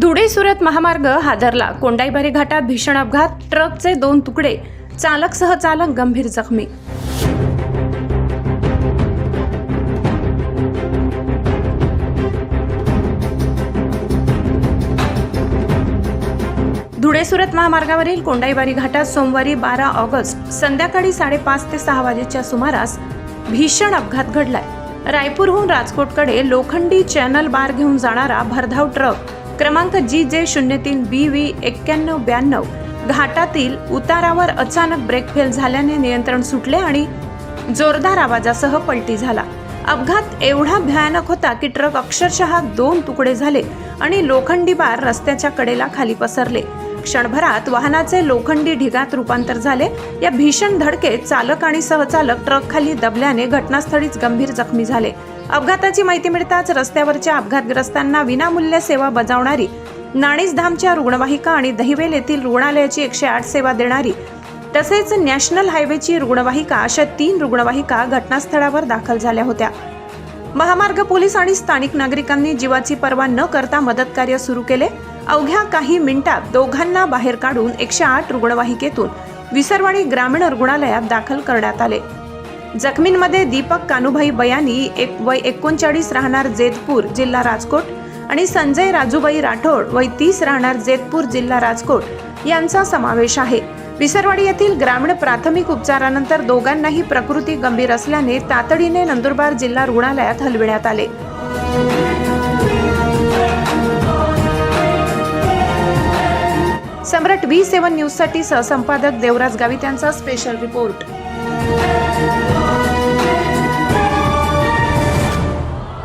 धुळे सुरत महामार्ग हादरला. कोंडाईबारी घाटात भीषण अपघात. ट्रकचे दोन तुकडे. चालक सह चालक गंभीर जखमी. धुळे सुरत महामार्गावरील कोंडाईबारी घाटात सोमवारी बारा ऑगस्ट संध्याकाळी साडेपाच ते सहा वाजेच्या सुमारास भीषण अपघात घडलाय. रायपूरहून राजकोटकडे लोखंडी चॅनल बार घेऊन जाणारा भरधाव ट्रक क्रमांक जी जे शून्य तीन बी व्ही एक्क्याण्णव ब्याण्णव. घाटातील उतारावर अचानक ब्रेक फेल झाल्याने नियंत्रण सुटले आणि जोरदार आवाजासह पलटी झाला. अपघात एवढा भयानक होता की ट्रक अक्षरशः दोन तुकडे झाले आणि लोखंडी बार रस्त्याच्या कडेला खाली पसरले. क्षणभरात वाहनाचे लोखंडी ढिगात रूपांतर झाले. या भीषण धडकेत चालक आणि सहचालक ट्रक खाली दबल्याने घटनास्थळीच गंभीर जखमी झाले. अपघाताची माहिती मिळताच रस्त्यावरच्या अपघातग्रस्तांना विनामूल्य सेवा बजावणारी नाणीसधामच्या रुग्णवाहिका आणि दहिवेल येथील रुग्णालयाची एकशे आठ सेवा देणारी तसेच नॅशनल हायवेची रुग्णवाहिका अशा तीन रुग्णवाहिका घटनास्थळावर दाखल झाल्या होत्या. महामार्ग पोलीस आणि स्थानिक नागरिकांनी जीवाची पर्वा न करता मदत कार्य सुरू केले. अवघ्या काही मिनिटात दोघांना बाहेर काढून एकशे आठ रुग्णवाहिकेतून विसरवाडी ग्रामीण रुग्णालयात दाखल करण्यात आले. जखमींमध्ये दीपक कानुभाई बयानी एक वय एकोणचाळीस राहणार जेतपूर जिल्हा राजकोट आणि संजय राजूबाई राठोड वय तीस राहणार जेतपूर जिल्हा राजकोट यांचा समावेश आहे. विसरवाडी येथील ग्रामीण प्राथमिक उपचारानंतर दोघांनाही प्रकृती गंभीर असल्याने तातडीने नंदुरबार जिल्हा रुग्णालयात हलविण्यात आले. व्ही सेवन न्यूजसाठी सहसंपादक देवराज गावित यांचा स्पेशल रिपोर्ट